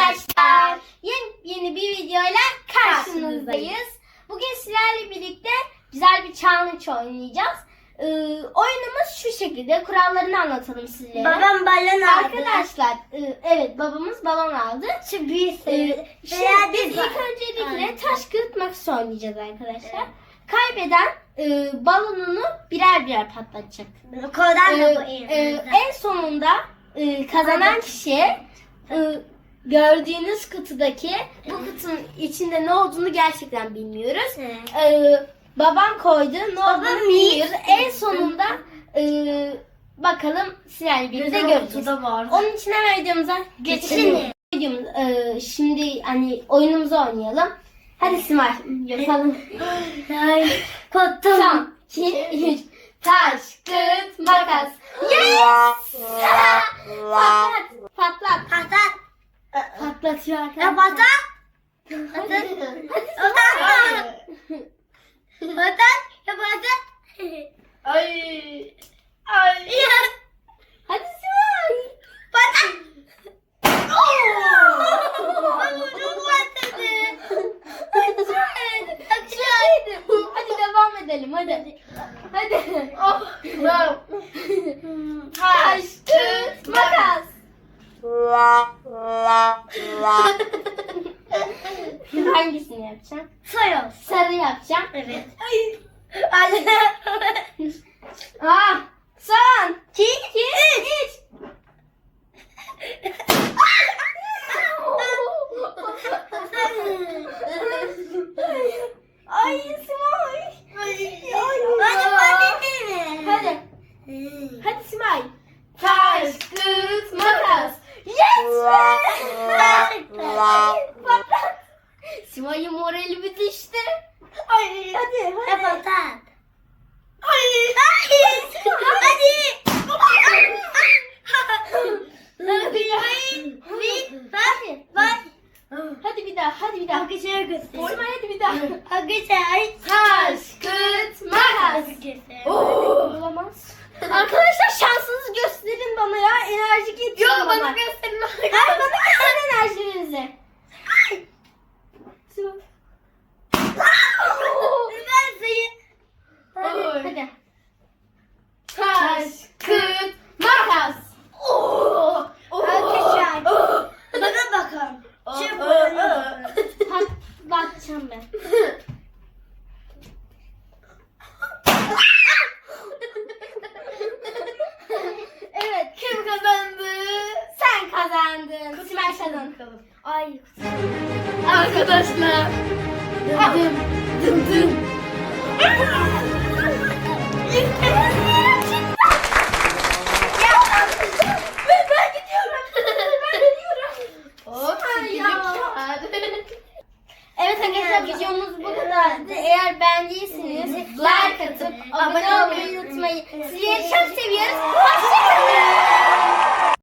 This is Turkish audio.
arkadaşlar. Yeni, yeni bir videoyla karşınızdayız. Bugün sizlerle birlikte güzel bir challenge oynayacağız. Ee, oyunumuz şu şekilde. Kurallarını anlatalım sizlere. Babam balon aldı. Arkadaşlar, e, evet babamız balon aldı. Ee, şimdi biz bir ilk ba- öncelikle Aynen. taş kağıt makas oynayacağız arkadaşlar. Kaybeden e, balonunu birer birer patlatacak. Koldan Ee, da bu e, en sonunda e, kazanan kişi e, gördüğünüz kutudaki bu kutunun içinde ne olduğunu gerçekten bilmiyoruz. Evet. Ee, babam koydu. Ne olduğunu bilmiyoruz. En sonunda e, bakalım sizlerle birlikte Güzel göreceğiz. kutuda var. Onun için hemen videomuza geçelim. Videomuz, e, şimdi hani oyunumuzu oynayalım. Hadi Simay yapalım. Ay, Korktum. Tamam. 2, 3. Taş, kağıt, makas. Yes! Arkadaşlar. Patat. Patat. Patat. Ya patat. Ay. Ay. Hadi Simay. Patladı. Hadi devam edelim hadi. Hadi. Oh. Bravo. Taş, kağıt, makas. Hangisini yapacağım? Soyuz. Sarı yapacağım. Evet. Ay. Ah, son. İki, iki, üç. Ay Simay. Hadi patladı mı? Hadi. Hadi Simay. Taş, kağıt, makas. Patlat. Simay'ın morali bir düştü. Ay hadi hadi. patat. Ay. Hadi. Hadi. Hadi bir daha, hadi bir daha. Arkadaşlar göster. Simay hadi bir daha. Arkadaşlar. Taş, kağıt, makas. Olamaz. Arkadaşlar şansınızı gösterin bana ya. Enerji getirin Yok, bana. bana gösterin. Hayır bana gösterin enerjinizi. Simay. Ben sayı. Hadi. Hadi. Taş, kağıt, makas. Oo. Oo. Arkadaşlar. Oo. Bana bakın. Şu Oo. bana bakın. Pat, bakacağım ben. evet kim kazandı? Sen kazandın. Simay kazandı. Ay. Arkadaşlar. Dım dım dım. Ben, ben gidiyorum. Ben gidiyorum. Ay ya. Evet arkadaşlar videomuz bu kadardı. Eğer beğendiyseniz like atıp abone olmayı unutmayın. Sizleri çok seviyoruz. Hoşçakalın.